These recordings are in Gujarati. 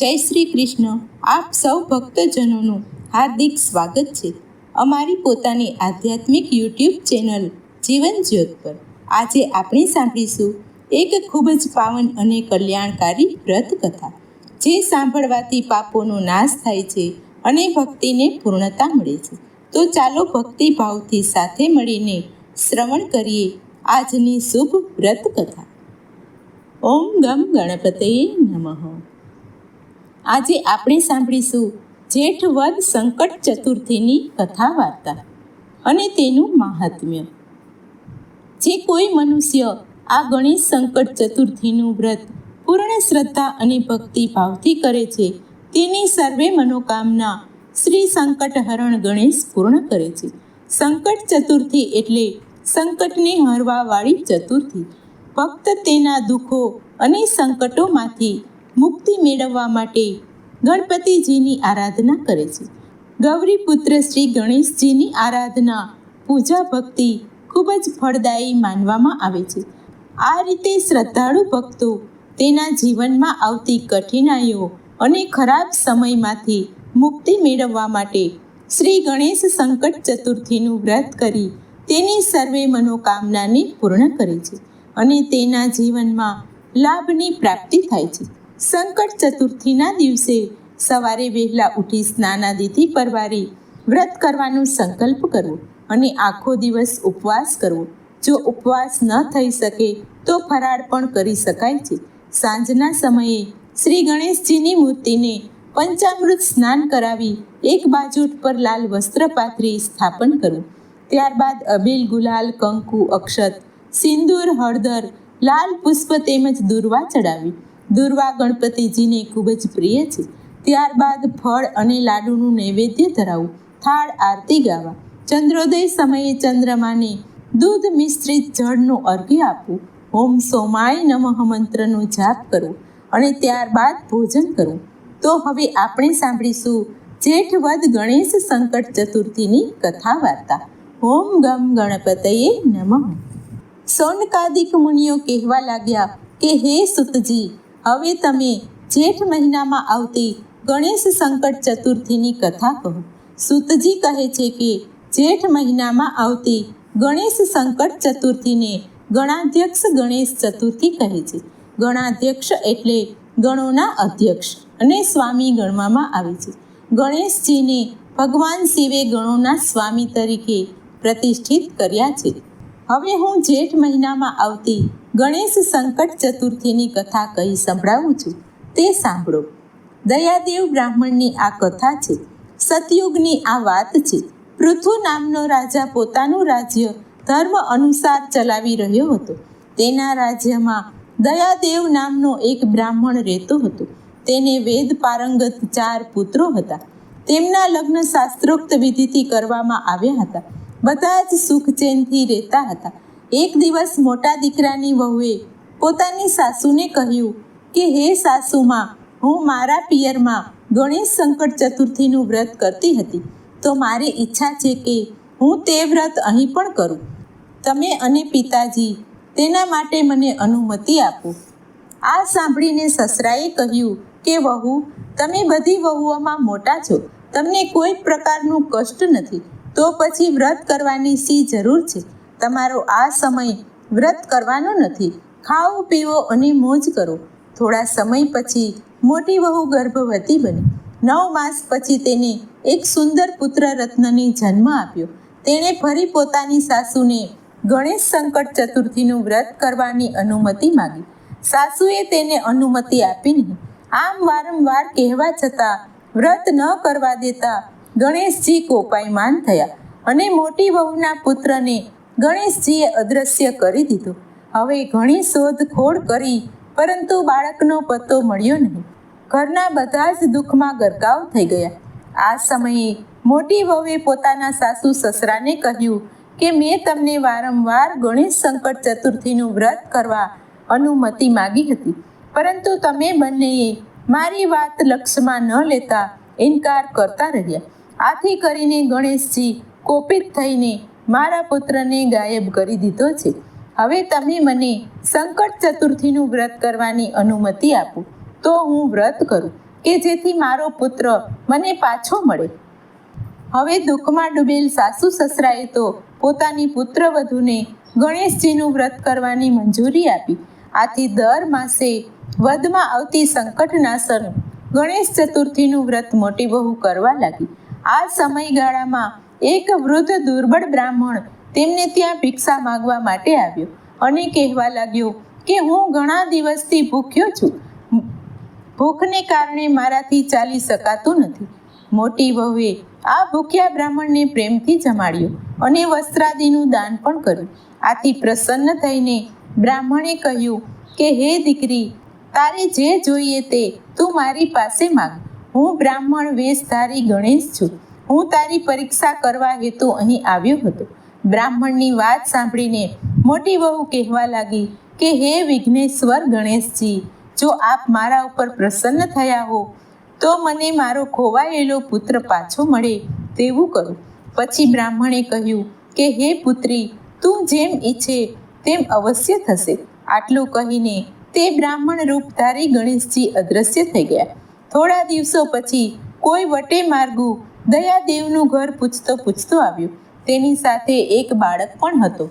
જય શ્રી કૃષ્ણ. આપ સૌ ભક્તજનોનું હાર્દિક સ્વાગત છે. અમારી પોતાની આધ્યાત્મિક યુટ્યુબ ચેનલ જીવન જ્યોત પર આજે આપણે સાંભળીશું એક ખૂબ જ પાવન અને કલ્યાણકારી વ્રત કથા. જે સાંભળવાથી પાપોનો નાશ થાય છે અને ભક્તિને પૂર્ણતા મળે છે. તો ચાલો ભક્તિ ભાવથી સાથે મળીને શ્રવણ કરીએ આજની શુભ વ્રત કથા. ઓમ ગમ ગણપતયે નમઃ. આજે આપણે સાંભળીશું જેઠ વદ સંકટ ચતુર્થીની કથા વાર્તા અને તેનું મહાત્મ્ય. જે કોઈ મનુષ્ય આ ગણેશ સંકટ ચતુર્થીનું વ્રત પૂર્ણ શ્રદ્ધા અને ભક્તિ ભાવથી કરે છે, તેની સર્વે મનોકામના શ્રી સંકટહરણ ગણેશ પૂર્ણ કરે છે. સંકટ ચતુર્થી એટલે સંકટને હરવાવાળી ચતુર્થી. ફક્ત તેના દુઃખો અને સંકટોમાંથી મુક્તિ મેળવવા માટે ગણપતિજીની આરાધના કરે છે. ગૌરી પુત્ર શ્રી ગણેશજીની આરાધના પૂજા ભક્તિ ખૂબ જ ફળદાયી માનવામાં આવે છે. આ રીતે શ્રદ્ધાળુ ભક્તો તેના જીવનમાં આવતી કઠિનાઈઓ અને ખરાબ સમયમાંથી મુક્તિ મેળવવા માટે શ્રી ગણેશ સંકટ ચતુર્થીનું વ્રત કરી તેની સર્વે મનોકામનાને પૂર્ણ કરે છે અને તેના જીવનમાં લાભની પ્રાપ્તિ થાય છે. સંકટ ચતુર્થીના દિવસે સવારે વહેલા ઉઠી સ્નાનાદિથી પરવારી વ્રત કરવાનો સંકલ્પ કરવો અને આખો દિવસ ઉપવાસ કરવો. જો ઉપવાસ ન થઈ શકે, તો ફરાળ પણ કરી શકાય છે. સાંજના સમયે શ્રી ગણેશજીની મૂર્તિને પંચામૃત સ્નાન કરાવી એક બાજુટ પર લાલ વસ્ત્ર પાથરી સ્થાપન કરવું. ત્યારબાદ અબીલ ગુલાલ, કંકુ, અક્ષત, સિંદૂર, હળદર, લાલ પુષ્પ તેમજ દુર્વા ચડાવી. દુર્વા ગણપતિજીને ખૂબ જ પ્રિય છે. ત્યારબાદ ફળ અને લાડુનું નૈવેદ્ય ધરાવવું થાળ, આરતી, ગાવા. ચંદ્રોદય સમયે ચંદ્રમાને દૂધ મિશ્રિત જળનું અર્ઘ્ય આપવું. ઓમ સોમાય નમઃ મંત્રનો જાપ કરવો અને ત્યારબાદ ભોજન કરવું. તો હવે આપણે સાંભળીશું જેઠ વદ ગણેશ સંકટ ચતુર્થીની કથા વાર્તા. ઓમ ગમ ગણપતયે નમઃ. સોનકાદિક મુનિઓ કહેવા લાગ્યા કે, હે સુતજી હવે તમે જેઠ મહિનામાં આવતી ગણેશ સંકટ ચતુર્થીની કથા કહો. સુતજી કહે છે કે જેઠ મહિનામાં આવતી ગણેશ સંકટ ચતુર્થીને ગણાધ્યક્ષ ગણેશ ચતુર્થી કહે છે. ગણાધ્યક્ષ એટલે ગણોના અધ્યક્ષ અને સ્વામી ગણવામાં આવે છે. ગણેશજીને ભગવાન શિવે ગણોના સ્વામી તરીકે પ્રતિષ્ઠિત કર્યા છે. હવે હું જેઠ મહિનામાં આવતી ગણેશ સંકટ ચતુર્થીની કથા કહી સંભળાવું છું. તે સાંભળો. દયાદેવ બ્રાહ્મણની આ કથા છે. સતયુગની આ વાત છે. પૃથુ નામનો રાજા પોતાનું રાજ્ય ધર્મ અનુસાર ચલાવી રહ્યો હતો. તેના રાજ્યમાં દયાદેવ નામનો એક બ્રાહ્મણ રહેતો હતો. તેને વેદ પારંગત ચાર પુત્રો હતા. તેમના લગ્ન શાસ્ત્રોક્ત વિધિથી કરવામાં આવ્યા હતા. બધા જ સુખચેનથી રહેતા હતા. એક દિવસ મોટા દીકરાની વહુએ પોતાની સાસુને કહ્યું કે, હે સાસુમાં, હું મારા પિયરમાં ગણેશ સંકટ ચતુર્થીનું વ્રત કરતી હતી. તો મારી ઈચ્છા છે કે હું તે વ્રત અહીં પણ કરું. તમે અને પિતાજી તેના માટે મને અનુમતિ આપો. આ સાંભળીને સસરાએ કહ્યું કે, વહુ, તમે બધી વહુઓમાં મોટા છો. તમને કોઈ પ્રકારનું કષ્ટ નથી. તો પછી વ્રત કરવાની સી જરૂર છે. તમારો આ સમય વ્રત કરવાનો નથી. ખાઓ પીવો અને મોજ કરો. થોડા સમય પછી મોટી વહુ ગર્ભવતી બની. નવ માસ પછી તેને એક સુંદર પુત્ર રત્નને જન્મ આપ્યો. તેણે ફરી પોતાની સાસુને ગણેશ સંકટ ચતુર્થીનું વ્રત કરવાની અનુમતિ માગી. સાસુએ તેને અનુમતિ આપી નહીં. આમ વારંવાર કહેવા છતાં વ્રત ન કરવા દેતા ગણેશજી કોપાયમાન થયા અને મોટી વહુના પુત્રને ગણેશજીએ અદ્રશ્ય કરી દીધો. હવે ઘણી શોધખોળ કરી, પરંતુ બાળકનો પત્તો મળ્યો નહીં. ઘરના બધા જ દુઃખમાં ગરકાવ થઈ ગયા. આ સમયે મોટી વહુએ પોતાના સાસુ સસરાને કહ્યું કે, મેં તમને વારંવાર ગણેશ સંકટ ચતુર્થીનું વ્રત કરવા અનુમતિ માગી હતી, પરંતુ તમે બંનેએ મારી વાત લક્ષ્યમાં ન લેતા ઇનકાર કરતા રહ્યા. આથી કરીને ગણેશજી કોપિત થઈને મારા પુત્રને ગાયબ કરી દીધો છે. હવે તમે મને સંકટ ચતુર્થીનું વ્રત કરવાની અનુમતિ આપો. તો હું વ્રત કરું કે જેથી મારો પુત્ર મને પાછો મળે. હવે દુઃખમાં ડૂબેલ સાસુ સસરાએ તો પોતાની પુત્રવધૂને ગણેશજીનું વ્રત કરવાની મંજૂરી આપી. આથી દર માસે વધમાં આવતી સંકટનાશન ગણેશ ચતુર્થીનું વ્રત મોટી બહુ કરવા લાગી. આ સમયગાળામાં એક વૃદ્ધ દુર્બળ બ્રાહ્મણ તેમને ત્યાં ભિક્ષા માંગવા માટે આવ્યો અને કહેવા લાગ્યો કે હું ઘણા દિવસથી ભૂખ્યો છું. ભૂખને કારણે મારાથી ચાલી શકાતું નથી. મોટી વહુએ આ ભૂખ્યા બ્રાહ્મણને પ્રેમથી જમાડ્યો અને વસ્ત્રાદિનું દાન પણ કર્યું. આથી પ્રસન્ન થઈને બ્રાહ્મણે કહ્યું કે, હે દીકરી, તારે જે જોઈએ તે તું મારી પાસે માંગ. હું બ્રાહ્મણ વેશધારી ગણેશ છું. હું તારી પરીક્ષા કરવા હેતુ અહીં આવ્યો હતો. બ્રાહ્મણની વાત સાંભળીને મોટી વહુ કહેવા લાગી કે, હે વિઘ્નેશ્વર ગણેશજી, જો આપ મારા ઉપર પ્રસન્ન થયા હો, તો મને મારો ખોવાયેલો પુત્ર પાછો મળે તેવું કરો પછી બ્રાહ્મણે કહ્યું કે, હે પુત્રી, તું જેમ ઈચ્છે તેમ અવશ્ય થશે. આટલું કહીને તે બ્રાહ્મણ રૂપધારી ગણેશજી અદૃશ્ય થઈ ગયા. થોડા દિવસો પછી કોઈ વટે માર્ગુ દયાદેવનું ઘર પૂછતો પૂછતો આવ્યું. તેની સાથે એક બાળક પણ હતો.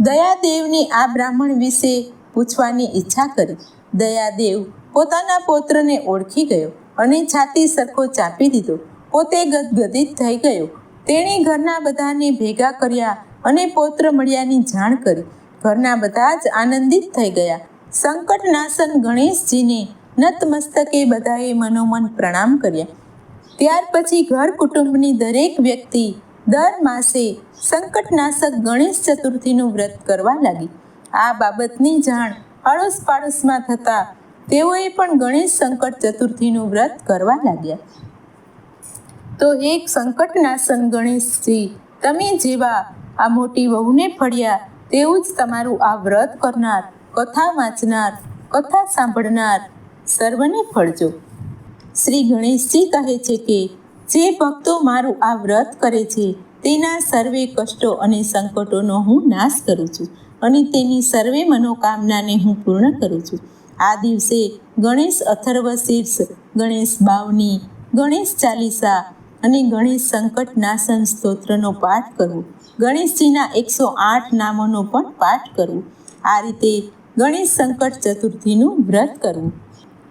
દયાદેવની આ બ્રાહ્મણ વિશે પૂછવાની ઈચ્છા કરી. દયાદેવ પોતાના પૌત્રને ઓળખી ગયો અને છાતી સરખો ચાપી દીધો. પોતે ગદગદિત થઈ ગયો. તેણે ઘરના બધાને ભેગા કર્યા અને પૌત્ર મળ્યાની જાણ કરી. ઘરના બધા જ આનંદિત થઈ ગયા. સંકટનાશન ગણેશજીને નતમસ્તકે બધાએ મનોમન પ્રણામ કર્યા. ત્યાર પછી ઘર કુટુંબની દરેક વ્યક્તિ દર માસે સંકટનાશક ગણેશ ચતુર્થીનું વ્રત કરવા લાગી. આ બાબતની જાણ અડોસ પાડોશમાં થતાં તેઓએ પણ ગણેશ સંકટ ચતુર્થીનું વ્રત કરવા લાગ્યા. તો એક સંકટનાશન ગણેશજી, તમે જેવા આ મોટી વહુને ફળ્યા, તેવું જ તમારું આ વ્રત કરનાર, કથા વાંચનાર, કથા સાંભળનાર સર્વને ફળજો. શ્રી ગણેશજી કહે છે કે, જે ભક્તો મારું આ વ્રત કરે છે, તેના સર્વે કષ્ટો અને સંકટોનો હું નાશ કરું છું અને તેની સર્વે મનોકામનાને હું પૂર્ણ કરું છું. આ દિવસે ગણેશ અથર્વ શીર્ષ, ગણેશ બાવની, ગણેશ ચાલીસા અને ગણેશ સંકટ નાશન સ્તોત્રનો પાઠ કરવો ગણેશજીના એકસો આઠ નામોનો પણ પાઠ કરવો આ રીતે ગણેશ સંકટ ચતુર્થીનું વ્રત કરવું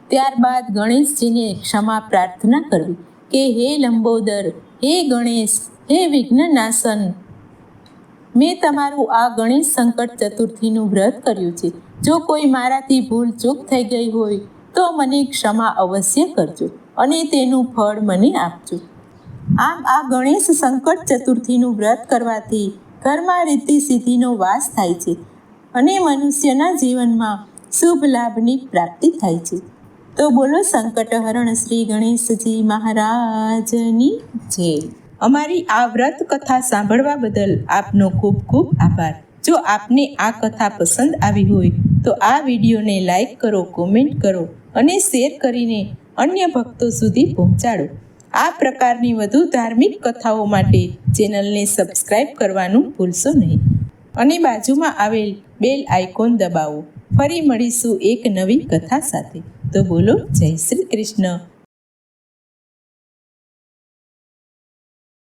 ત્યારબાદ ગણેશજીને ક્ષમા પ્રાર્થના કરવી કે હે લંબોદર, હે ગણેશ, હે વિઘ્નનાશન, મેં તમારું આ ગણેશ સંકટ ચતુર્થીનું વ્રત કર્યું છે. જો કોઈ મારાથી ભૂલ ચૂક થઈ ગઈ હોય, તો મને ક્ષમા અવશ્ય કરજો અને તેનું ફળ મને આપજો. આમ આ ગણેશ સંકટ ચતુર્થીનું વ્રત કરવાથી ઘરમાં રીતિ સિદ્ધિનો વાસ થાય છે અને મનુષ્યના જીવનમાં શુભ લાભની પ્રાપ્તિ થાય છે. તો બોલો સંકટહરણ શ્રી ગણેશજી મહારાજની જય અમારી આ વ્રત કથા સાંભળવા બદલ આપનો ખૂબ ખૂબ આભાર. જો આપને આ કથા પસંદ આવી હોય, તો આ વિડીયોને લાઈક કરો, કોમેન્ટ કરો અને શેર કરીને અન્ય ભક્તો સુધી પહોંચાડો. આ પ્રકારની વધુ ધાર્મિક કથાઓ માટે ચેનલને સબસ્ક્રાઈબ કરવાનું ભૂલશો નહીં. અને બાજુમાં આવેલ બેલ આઇકોન દબાવો. ફરી મળીશું એક નવી કથા સાથે. તો બોલો જય શ્રી કૃષ્ણ.